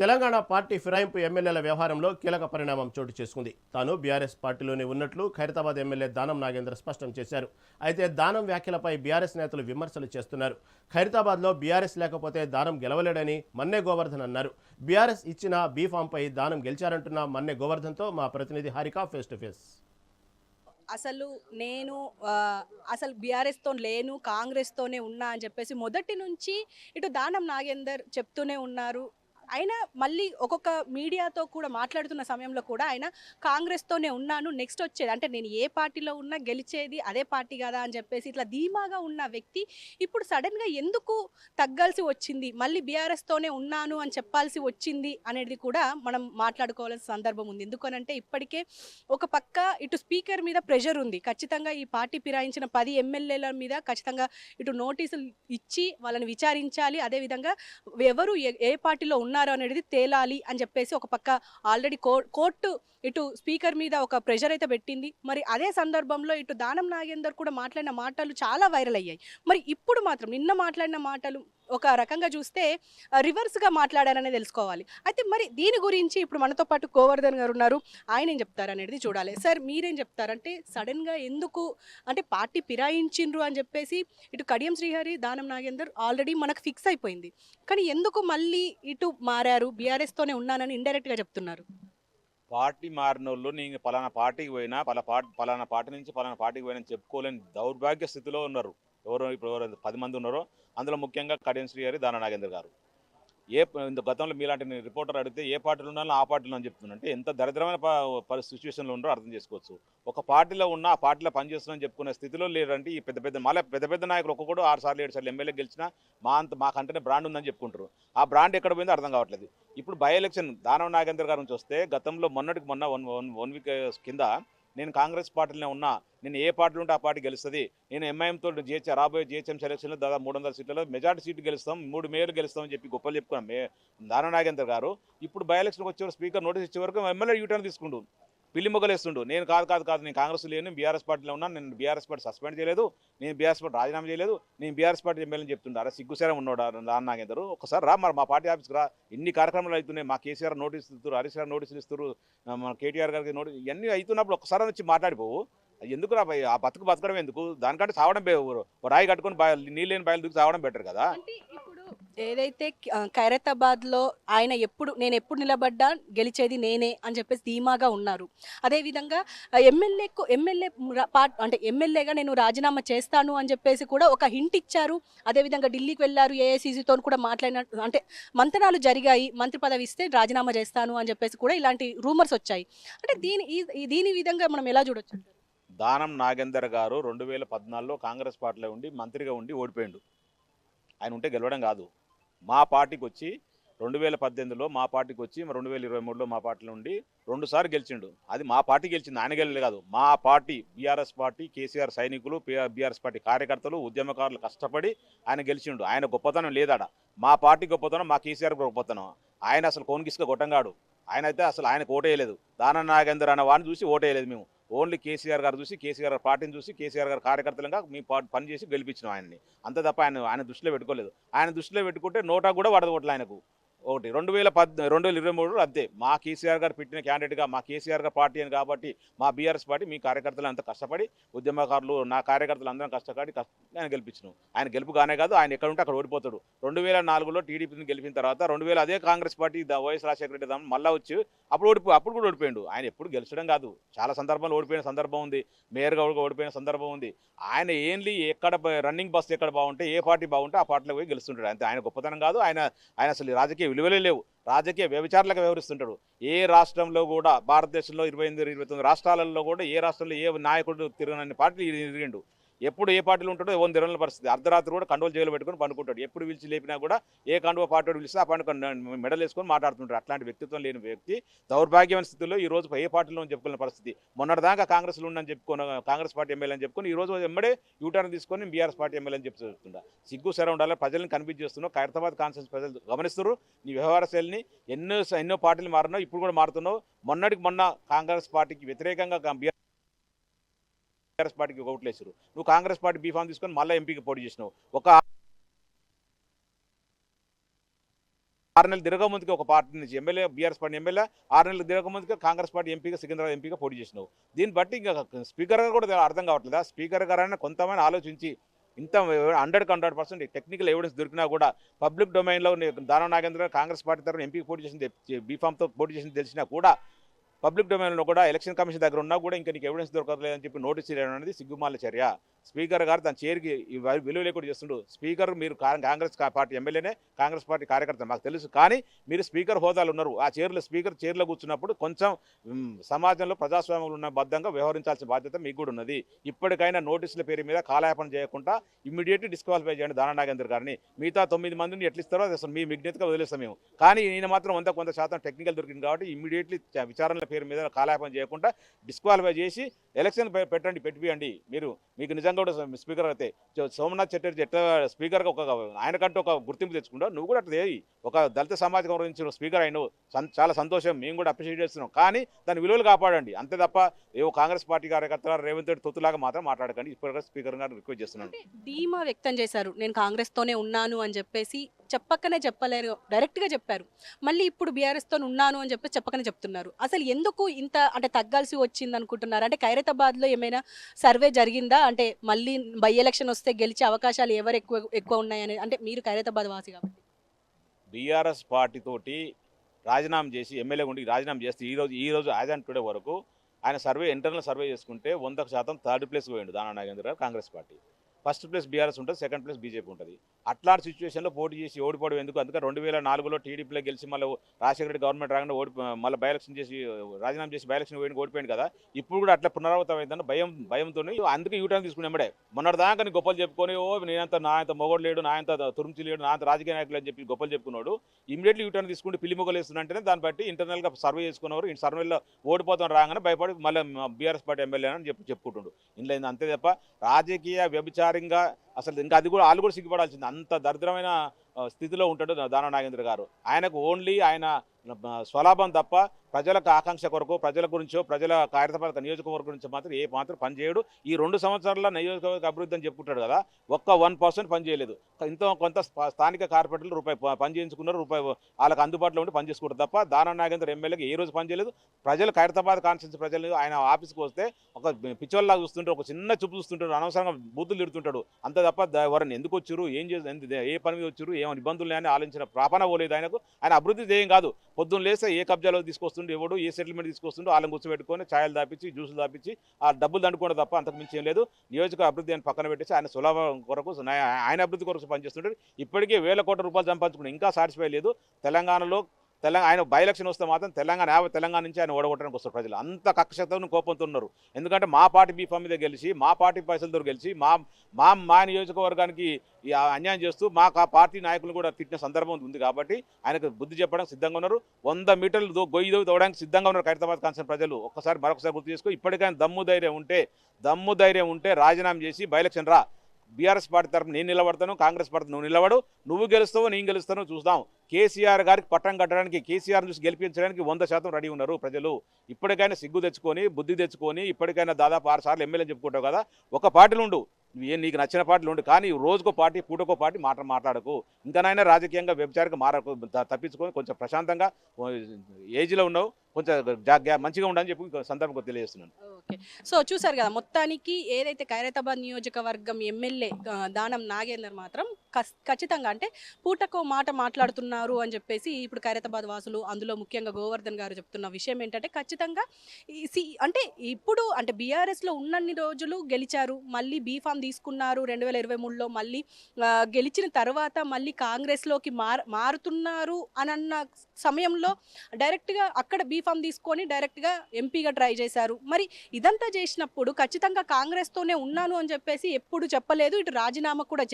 Telangana party ఫిరాయింపు ఎమ్మెల్యేల వ్యవహారంలో కీలక పరిణామం చోటు చేసుకుంది. తాను బీఆర్ఎస్ పార్టీలోనే ఉన్నట్లు ఖైరతాబాద్ ఎమ్మెల్యే దానం నాగేంద్ర స్పష్టం చేశారు. అయితే దానం వ్యాఖ్యలపై బీఆర్ఎస్ నేతలు విమర్శలు చేస్తున్నారు. ఖైరతాబాద్లో బీఆర్ఎస్ లేకపోతే దానం గెలవలేడని మన్నే గోవర్ధన్ అన్నారు. బీఆర్ఎస్ ఇచ్చిన బీఫామ్పై దానం గెలిచారంటున్న మన్నే గోవర్ధన్తో మా ప్రతినిధి హారిక ఫేస్ టు ఫేస్. అసలు నేను అసలు బీఆర్ఎస్తో లేను కాంగ్రెస్తోనే ఉన్నా అని చెప్పేసి మొదటి నుంచి ఇటు దానం నాగేందర్ చెప్తూనే ఉన్నారు. ఆయన మళ్ళీ ఒక్కొక్క మీడియాతో కూడా మాట్లాడుతున్న సమయంలో కూడా ఆయన కాంగ్రెస్తోనే ఉన్నాను నెక్స్ట్ వచ్చేది. అంటే నేను ఏ పార్టీలో ఉన్నా గెలిచేది అదే పార్టీ కదా అని చెప్పేసి ఇట్లా ధీమాగా ఉన్న వ్యక్తి ఇప్పుడు సడన్గా ఎందుకు తగ్గాల్సి వచ్చింది? మళ్ళీ బీఆర్ఎస్తోనే ఉన్నాను అని చెప్పాల్సి వచ్చింది అనేది కూడా మనం మాట్లాడుకోవాల్సిన సందర్భం ఉంది. ఎందుకనంటే ఇప్పటికే ఒక పక్క ఇటు స్పీకర్ మీద ప్రెషర్ ఉంది. ఖచ్చితంగా ఈ పార్టీ ఫిరాయించిన పది ఎమ్మెల్యేల మీద ఖచ్చితంగా ఇటు నోటీసులు ఇచ్చి వాళ్ళని విచారించాలి. అదేవిధంగా ఎవరు ఏ- ఏ పార్టీలో ఉన్నారు అనేది తేలాలి అని చెప్పేసి ఒక పక్క ఆల్రెడీ కో కోర్టు ఇటు స్పీకర్ మీద ఒక ప్రెషర్ అయితే పెట్టింది. మరి అదే సందర్భంలో ఇటు దానం నాగేందర్ కూడా మాట్లాడిన మాటలు చాలా వైరల్ అయ్యాయి. మరి ఇప్పుడు మాత్రం నిన్న మాట్లాడిన మాటలు ఒక రకంగా చూస్తే రివర్స్గా మాట్లాడారనే తెలుసుకోవాలి. అయితే మరి దీని గురించి ఇప్పుడు మనతో పాటు గోవర్ధన్ గారు ఉన్నారు. ఆయన ఏం చెప్తారనేది చూడాలి. సార్ మీరేం చెప్తారంటే సడన్గా ఎందుకు అంటే పార్టీ ఫిరాయించిండ్రు అని చెప్పేసి ఇటు కడియం శ్రీహరి దానం నాగేందర్ ఆల్రెడీ మనకు ఫిక్స్ అయిపోయింది. కానీ ఎందుకు మళ్ళీ ఇటు మారారు? బీఆర్ఎస్తోనే ఉన్నానని ఇండైరెక్ట్గా చెప్తున్నారు. పార్టీ మారిన వాళ్ళు నేను పలానా పార్టీకి పోయినా పలా పార్టీ పలానా పార్టీ నుంచి పలానా పార్టీకి పోయినా చెప్పుకోలేని దౌర్భాగ్య స్థితిలో ఉన్నారు. ఎవరు ఇప్పుడు ఎవరు పది మంది ఉన్నారో అందులో ముఖ్యంగా కడియం శ్రీ గారి దాన నాగేందర్ గారు. ఏ ఇంత గతంలో మీలాంటి రిపోర్టర్ అడిగితే ఏ పార్టీలు ఉన్నాలో ఆ పార్టీలో అని చెప్తున్నానంటే ఎంత దరిద్రమైన సిచ్యువేషన్లో ఉన్నారో అర్థం చేసుకోవచ్చు. ఒక పార్టీలో ఉన్న ఆ పార్టీలో పనిచేస్తున్నారని చెప్పుకునే స్థితిలో లేరంటే ఈ పెద్ద పెద్ద మళ్ళీ పెద్ద పెద్ద నాయకులు ఒక్కొక్కడు ఆరు సార్లు ఏడు సార్లు ఎమ్మెల్యే గెలిచినా మా అంత మాకంటేనే బ్రాండ్ ఉందని చెప్పుకుంటారు. ఆ బ్రాండ్ ఎక్కడ పోయిందో అర్థం కావట్లేదు. ఇప్పుడు బై ఎలక్షన్ దానవ నాగేందర్ గారి నుంచి వస్తే గతంలో మొన్నటికి మొన్న వన్ వన్ వన్ వీక్ కింద నేను కాంగ్రెస్ పార్టీలోనే ఉన్నా నేను ఏ పార్టీలో ఉంటే ఆ పార్టీ గెలుస్తుంది. నేను ఎంఐఎంతో జిహెచ్ రాబోయే జిహెచ్ఎం సెలక్షన్లో దాదాపు మూడు వందల సీట్లలో మెజార్టీ సీట్లు గెలుస్తాం మూడు మేయర్లు గెలుస్తామని చెప్పి గొప్పలు చెప్పుకున్నాం. మే దాన గారు. ఇప్పుడు బై ఎలక్షన్కి వచ్చే స్పీకర్ నోటీస్ ఇచ్చే వరకు ఎమ్మెల్యే యూటర్న్ తీసుకుంటుంది పిల్లి మొగలేస్తుండు నేను కాదు కాదు కాదు నేను కాంగ్రెస్ లేను బీఆర్ఎస్ పార్టీలో ఉన్నాను నేను బీఆర్ఎస్ పార్టీ సస్పెండ్ చేయలేదు నేను బీఆర్ఎస్ పార్టీ రాజీనామా చేయలేదు నేను బీఆర్ఎస్ పార్టీ ఎమ్మెల్యే చెప్తుండే. అరే సిగ్గుసేరం ఉన్నాడు దాన నాగేందరు ఒకసారి రా మరి మా పార్టీ ఆఫీస్కి రా. ఇన్ని కార్యక్రమాలు అవుతున్నాయి మా కేసీఆర్ నోటీస్ ఇస్తారు హరీష్ గారు నోటీసులు ఇస్తారు మన కేటీఆర్ గారికి నోటీస్ ఇవన్నీ అవుతున్నప్పుడు ఒకసారి వచ్చి మాట్లాడిపోవు ఎందుకు రా ఆ బతుకు బతకడం ఎందుకు? దానికంటే సావడం రాయి కట్టుకొని నీళ్ళు లేని బయలు దిగి సావడం బెటర్ కదా. ఏదైతే ఖైరతాబాద్లో ఖైరతాబాద్లో ఆయన ఎప్పుడు నేను ఎప్పుడు నిలబడ్డా గెలిచేది నేనే అని చెప్పేసి ధీమాగా ఉన్నారు. అదేవిధంగా ఎమ్మెల్యేకు ఎమ్మెల్యే పార్ట్ అంటే ఎమ్మెల్యేగా నేను రాజీనామా చేస్తాను అని చెప్పేసి కూడా ఒక హింట్ ఇచ్చారు. అదేవిధంగా ఢిల్లీకి వెళ్ళారు ఏఐసీసీతో కూడా మాట్లాడిన అంటే మంతనాలు జరిగాయి. మంత్రి పదవి ఇస్తే రాజీనామా చేస్తాను అని చెప్పేసి కూడా ఇలాంటి రూమర్స్ వచ్చాయి. అంటే దీని ఈ- దీని విధంగా మనం ఎలా చూడొచ్చు? దానం నాగేందర్ గారు రెండు వేల పద్నాలుగులో కాంగ్రెస్ పార్టీలో ఉండి మంత్రిగా ఉండి ఓడిపోయిండు. ఆయన ఉంటే గెలవడం కాదు. మా పార్టీకి వచ్చి రెండు వేల పద్దెనిమిదిలో మా పార్టీకి వచ్చి రెండు వేల ఇరవై మూడులో మా పార్టీ నుండి రెండుసార్లు గెలిచిండు. అది మా పార్టీ గెలిచింది ఆయన గెలలేదు కాదు. మా పార్టీ బీఆర్ఎస్ పార్టీ కేసీఆర్ సైనికులు బీఆర్ఎస్ పార్టీ కార్యకర్తలు ఉద్యమకారులు కష్టపడి ఆయన గెలిచిండు. ఆయన గొప్పతనం లేదాడ. మా పార్టీ గొప్పతనం మా కేసీఆర్ గొప్పతనం. ఆయన అసలు కోన్గిస్క గొట్టంగాడు ఆయన అయితే అసలు ఆయనకు ఓటేయలేదు దాన నాగేందర్ అన్న వాడిని చూసి ఓటేయలేదు మేము. ఓన్లీ కేసీఆర్ గారు చూసి కేసీఆర్ గారు పార్టీని చూసి కేసీఆర్ గారు కార్యకర్తలుగా మీ పని చేసి గెలిపించినాం ఆయన్ని. అంత తప్ప ఆయన ఆయన దృష్టిలో పెట్టుకోలేదు. ఆయన దృష్టిలో పెట్టుకుంటే నోటా కూడా వడదొట్ల ఆయనకు. ఒకటి. రెండు వేల పద్ రెండు వేల ఇరవై మూడు అంతే. మా కేసీఆర్ గారు పెట్టిన క్యాండిడేట్గా మా కేసీఆర్ గారు పార్టీ అని కాబట్టి మా బీఆర్ఎస్ పార్టీ మీ కార్యకర్తలు అంత కష్టపడి ఉద్యమకారులు నా కార్యకర్తలు అందరం కష్టపడి కష్ట ఆయన గెలిపించను. ఆయన గెలుపు కానే కాదు ఆయన ఎక్కడ ఉంటే అక్కడ ఓడిపోతాడు. రెండు వేల నాలుగులో టీడీపీని గెలిపిన తర్వాత రెండు వేల అదే Congress party the YS Rajasekhara Reddy దాని మళ్ళీ వచ్చి అప్పుడు ఓడిపో అప్పుడు కూడా ఓడిపోయాడు. ఆయన ఎప్పుడు గెలిచడం కాదు. చాలా సందర్భాలు ఓడిపోయిన సందర్భం ఉంది. మేయర్గా కూడా ఓడిపోయిన సందర్భం ఉంది. ఆయన ఏంలీ ఎక్కడ రన్నింగ్ బస్ ఎక్కడ బాగుంటే ఏ పార్టీ బాగుంటే ఆ పార్టీలో పోయి గెలుస్తుంటాడు. అంతే. ఆయన గొప్పతనం కాదు. ఆయన ఆయన అసలు రాజకీయ విలువలే లేవు. రాజకీయ వ్యభిచారులకు వ్యవహరిస్తుంటాడు. ఏ రాష్ట్రంలో కూడా భారతదేశంలో ఇరవై ఎనిమిది ఇరవై తొమ్మిది రాష్ట్రాలలో కూడా ఏ రాష్ట్రంలో ఏ నాయకుడు తిరగనని పార్టీ తిరిగిండు. ఎప్పుడు ఏ పార్టీలు ఉంటాడో ఎవరు తిరగని పరిస్థితి. అర్ధరాత్రి కూడా కండోలు జైలు పెట్టుకుని పండుకుంటాడు. ఎప్పుడు పిలిచి లేపినా కూడా ఏ కండువ పార్టీ పిలిస్తే ఆ పండుగ మెడల్ వేసుకొని మాట్లాడుతుంటాడు. అట్లాంటి వ్యక్తిత్వం లేని వ్యక్తి దౌర్భాగ్యమైన స్థితిలో ఈ రోజు ఏ పార్టీలో చెప్పుకునే పరిస్థితి. మొన్నటిదాకా కాంగ్రెస్లో ఉండని చెప్పుకున్న కాంగ్రెస్ పార్టీ ఎమ్మెల్యే అని చెప్పుకొని ఈ రోజు ఎమ్మడే యూటర్న్ తీసుకొని బీఆర్ఎస్ పార్టీ ఎమ్మెల్యే అని చెప్పి చెప్తుందా సిగ్గు సరే ఉండాలి. ప్రజలను కన్ఫ్యూజ్ చేస్తున్నావు. ఖైరతాబాద్ కాన్ఫరెన్స్ ప్రజలు గమనిస్తారు నీ వ్యవహార శైలిని ఎన్నో ఎన్నో పార్టీలు మారినావు ఇప్పుడు కూడా మారుతున్నావు. మొన్నటికి మొన్న కాంగ్రెస్ పార్టీకి వ్యతిరేకంగా టీఆర్ఎస్ పార్టీకి ఓట్లేసారు నువ్వు కాంగ్రెస్ పార్టీ బీఫామ్ తీసుకొని మళ్ళీ ఎంపీకి పోటీ చేసినావు. ఒక ఆరు నెలలు తిరగ ముందుకి ఒక పార్టీ నుంచి ఎమ్మెల్యే బీఆర్ఎస్ పార్టీ ఎమ్మెల్యే ఆరు నెలలు తిరగ ముందుకి కాంగ్రెస్ పార్టీ ఎంపీగా సికింద్రాబాద్ ఎంపీగా పోటీ చేసినావు. దీన్ని బట్టి ఇంకా స్పీకర్ గారు కూడా అర్థం కావట్లేదా? స్పీకర్ గారైనా కొంతమంది ఆలోచించి ఇంత hundred hundred percent technical evidence దొరికినా కూడా పబ్లిక్ డొమైన్లో దానవ నాగేంద్ర కాంగ్రెస్ పార్టీ తరఫున ఎంపీ పోటీ చేసింది బీఫామ్తో పోటీ చేసింది తెలిసినా కూడా పబ్లిక్ డొమైన్లో కూడా ఎలక్షన్ కమిషన్ దగ్గర ఉన్నా కూడా ఇంకా నీకు ఎవిడెన్స్ దొరకలేదని చెప్పి నోటీస్ చేయడం అనేది సిగ్గుమాల చర్య. స్పీకర్ గారు తన చేరికి విలువ లేకుండా చేస్తుండు. స్పీకర్ మీరు కాంగ్రెస్ పార్టీ ఎమ్మెల్యేనే కాంగ్రెస్ పార్టీ కార్యకర్త మాకు తెలుసు. కానీ మీరు స్పీకర్ హోదాలు ఉన్నారు. ఆ చైర్లో స్పీకర్ చైర్లో కూర్చున్నప్పుడు కొంచెం సమాజంలో ప్రజాస్వామ్యంలో ఉన్న బద్దంగా వ్యవహరించాల్సిన బాధ్యత మీకు కూడా ఉన్నది. ఇప్పటికైనా నోటీసుల పేరు మీద కాలయాపన చేయకుండా ఇమ్మీడియట్లీ డిస్క్వాలిఫై చేయండి దానా నాగేంద్ర గారిని. మిగతా తొమ్మిది మందిని ఎట్లిస్తారో అసలు మీ విజ్ఞతగా వదిలేస్తాం మేము. కానీ ఈయన మాత్రం వంద కొంత శాతం టెక్నికల్ దొరికింది కాబట్టి ఇమ్మీడియట్లీ విచారణ పేరు మీద కాలాపం చేయకుండా డిస్క్వాలిఫై చేసి ఎలక్షన్ పెట్టండి పెట్టిపియండి. మీరు మీకు నిజంగా కూడా స్పీకర్ అయితే సోమనాథ్ చటర్జీ ఎట్లా స్పీకర్గా ఒక ఆయనకంటూ ఒక గుర్తింపు తెచ్చుకుంటావు? నువ్వు కూడా అట్లా ఒక దళిత సమాజం గురించి స్పీకర్ అయినావు. చాలా సంతోషం. మేము కూడా అప్రిషియేట్ చేస్తున్నాం. కానీ దాని విలువలు కాపాడండి. అంతే తప్ప ఏవో కాంగ్రెస్ పార్టీ కార్యకర్తల రేవంత్ రెడ్డి తొత్తులాగా మాత్రం మాట్లాడకండి. ఇప్పటికీ స్పీకర్ గారు రిక్వెస్ట్ చేస్తున్నాను ధీమా వ్యక్తం చేశారు. నేను కాంగ్రెస్తోనే ఉన్నాను అని చెప్పేసి చెప్పకనే చెప్పలేరు. డైరెక్ట్గా చెప్పారు. మళ్ళీ ఇప్పుడు బీఆర్ఎస్తో ఉన్నాను అని చెప్పి చెప్పకనే చెప్తున్నారు. అసలు ఎందుకు ఇంత అంటే తగ్గాల్సి వచ్చింది అనుకుంటున్నారు? అంటే ఖైరతాబాద్లో ఏమైనా సర్వే జరిగిందా? అంటే మళ్ళీ బై ఎలక్షన్ వస్తే గెలిచే అవకాశాలు ఎవరు ఎక్కువ ఎక్కువ ఉన్నాయని? అంటే మీరు ఖైరతాబాద్ వాసి కాబట్టి. బీఆర్ఎస్ పార్టీతోటి రాజీనామా చేసి ఎమ్మెల్యే ఉండి రాజీనామా చేస్తే ఈ రోజు ఈ రోజు యాజ్ అండ్ టుడే వరకు ఆయన సర్వే ఇంటర్నల్ సర్వే చేసుకుంటే వందకు శాతం థర్డ్ ప్లేస్ పోయిండు Danam Nagendra Congress party. First place BRS ఉంటుంది సెకండ్ ప్లేస్ బీజేపీ ఉంటుంది. అట్లాంటి సిచ్యువేషన్లో పోటీ చేసి ఓడిపోవడం ఎందుకు? అందుకే రెండు వేల నాలుగులో టీడీపీలో గెలిచి మళ్ళీ రాజశేఖర రెడ్డి గవర్నమెంట్ రాగానే ఓడి మళ్ళీ బై ఎలక్షన్ చేసి రాజీనామా చేసి బై ఎలక్షన్ పోయి ఓడిపోయింది కదా. ఇప్పుడు కూడా అట్లా పునరావృతం అయిందని భయం భయంతో అందుకే యూటర్న్ తీసుకుని ఎమ్మడే మొన్నటి దాకా గొప్పలు చెప్పుకొని ఓ నేనంత నా అంత మొగోడు లేడు నా అంత తురుమిచి లేడు నా అంత రాజకీయ నాయకులు అని చెప్పి గొప్పలు చెప్పుకున్నాడు. ఇమీడియట్లీ యూటర్న్ తీసుకుంటే పిల్లి మొగలు వేస్తున్నంటేనే దాన్ని బట్టి ఇంటర్నల్గా సర్వే చేసుకున్నవారు ఈ సర్వేలో ఓడిపోతాం రాగానే భయపడి మళ్ళీ బీఆర్ఎస్ పార్టీ ఎమ్మెల్యే అని చెప్పి చెప్పుకుంటుండు. ఇందులో ఏంది? అంతే తప్ప రాజకీయ వ్యభిచార ఇంకా అసలు ఇంకా అది కూడా వాళ్ళు కూడా సిగ్గుపడాల్సింది. అంత దరిద్రమైన స్థితిలో ఉంటాడు దాన నాగేంద్ర గారు. ఆయనకు ఓన్లీ ఆయన స్వలాభం తప్ప ప్రజలకు ఆకాంక్ష కొరకు ప్రజల గురించో ప్రజల కార్యపాలక నియోజకవర్గం గురించి మాత్రం ఏ మాత్రం పనిచేయడు ఈ రెండు సంవత్సరాల నియోజకవర్గ అభివృద్ధి అని చెప్పుకుంటాడు కదా ఒక్క వన్ పర్సెంట్ పని చేయలేదు. ఇంత కొంత స్థానిక కార్పొరేటర్లు రూపాయి ప- పని రూపాయి వాళ్ళకి అందుబాటులో ఉండి పనిచేసుకుంటారు తప్ప దానా నాగేంద్ర ఎమ్మెల్యేకి ఏ రోజు పని చేయలేదు. ప్రజలు ఖైరతాబాద్ కాన్స్టిట్యూన్సీ ప్రజలు ఆయన ఆఫీస్కి వస్తే ఒక పిచ్చోల్లా చూస్తుంటారు ఒక చిన్న చూపు చూస్తుంటారు అనవసరంగా బూతులు తిడుతుంటాడు. అంత తప్ప ద- ఎవరిని ఎందుకు వచ్చారు ఏం చేసి ఏ పని మీద వచ్చారు ఏమైనా ఇబ్బందులు లేని ఆలోచించిన ప్రాపణ పోలేదు ఆయనకు. ఆయన అభివృద్ధి ధ్యేయం కాదు. పొద్దున్న లేస్తే ఏ కబ్జాలో తీసుకొస్తుండే ఎవడు ఏ సెటిల్మెంట్ తీసుకొస్తుండో వాళ్ళని కూర్చోబెట్టుకొని ఛాయలు దాపించి జ్యూసులు దాపించి ఆ డబ్బులు దండుకోవడం తప్ప అంతకు మించి ఏం లేదు. నియోజక అభివృద్ధి అని పక్కన పెట్టేసి ఆయన సులభం కొరకు ఆయన అభివృద్ధి కొరకు పనిచేస్తుంటారు ఇప్పటికే వేల కోట్ల రూపాయలు సంపాదించుకుని ఇంకా సాటిస్ఫై లేదు. తెలంగాణలో తెలంగాణ ఆయన బై ఎలక్షన్ వస్తే మాత్రం తెలంగాణ యాభై తెలంగాణ నుంచి ఆయన ఓడగొట్టడానికి వస్తారు ప్రజలు. అంత కక్షతను కోపంతో ఉన్నారు ఎందుకంటే మా పార్టీ బీఫామ్ మీద గెలిచి మా పార్టీ పైసలతో గెలిచి మా మా మా నియోజకవర్గానికి అన్యాయం చేస్తూ మా పార్టీ నాయకులు కూడా తిట్టిన సందర్భం ఉంది కాబట్టి ఆయనకు బుద్ధి చెప్పడానికి సిద్ధంగా ఉన్నారు. వంద మీటర్లు గొయ్యి దోవి సిద్ధంగా ఉన్నారు ఖైరతాబాద్ కాన్సర్ ప్రజలు. ఒక్కసారి మరొకసారి గుర్తు చేసుకో ఇప్పటికైనా దమ్ము ధైర్యం ఉంటే దమ్ము ధైర్యం ఉంటే రాజీనామా చేసి బై ఎలక్షన్ రా. బీఆర్ఎస్ పార్టీ తరఫున నేను నిలబడతాను కాంగ్రెస్ పార్టీ నువ్వు నిలబడు నువ్వు గెలుస్తావు నేను గెలుస్తాను చూస్తాం. కేసీఆర్ గారికి పట్టం కట్టడానికి కేసీఆర్ చూసి గెలిపించడానికి వంద శాతం రెడీ ఉన్నారు ప్రజలు. ఇప్పటికైనా సిగ్గు తెచ్చుకొని బుద్ధి తెచ్చుకొని ఇప్పటికైనా దాదాపు ఆరు సార్లు ఎమ్మెల్యే చెప్పుకుంటావు కదా ఒక పార్టీలు ఉండు. ఏ నీకు నచ్చిన పార్టీలు ఉండు కానీ రోజుకో పార్టీ పూటకో పార్టీ మాట మాట్లాడకు. ఇంకనైనా రాజకీయంగా వ్యభిచారికి మారకు తప్పించుకొని కొంచెం ప్రశాంతంగా ఏజ్లో ఉన్నావు కొంచెం జాగ్రత్త మంచిగా ఉండని చెప్పి సందర్భంగా తెలియజేస్తున్నాను. ఓకే. సో చూసారు కదా మొత్తానికి ఏదైతే ఖైరతాబాద్ నియోజకవర్గం ఎమ్మెల్యే దానం నాగేందర్ మాత్రం కస్- ఖచ్చితంగా అంటే పూటకో మాట మాట్లాడుతున్నారు అని చెప్పేసి ఇప్పుడు ఖైరతాబాద్ వాసులు అందులో ముఖ్యంగా గోవర్ధన్ గారు చెప్తున్న విషయం ఏంటంటే ఖచ్చితంగా ఈ అంటే ఇప్పుడు అంటే బీఆర్ఎస్లో ఉన్నన్ని రోజులు గెలిచారు మళ్ళీ బీఫామ్ తీసుకున్నారు రెండు వేల ఇరవై మూడులో మళ్ళీ గెలిచిన తర్వాత మళ్ళీ కాంగ్రెస్లోకి మార్ మారుతున్నారు అని అన్న సమయంలో డైరెక్ట్గా అక్కడ ఫామ్ తీసుకొని డైరెక్ట్గా ఎంపీగా ట్రై చేశారు. మరి ఇదంతా చేసినప్పుడు ఖచ్చితంగా కాంగ్రెస్తోనే ఉన్నాను అని చెప్పేసి ఎప్పుడు చెప్పలేదు. ఇటు రాజీనామా కూడా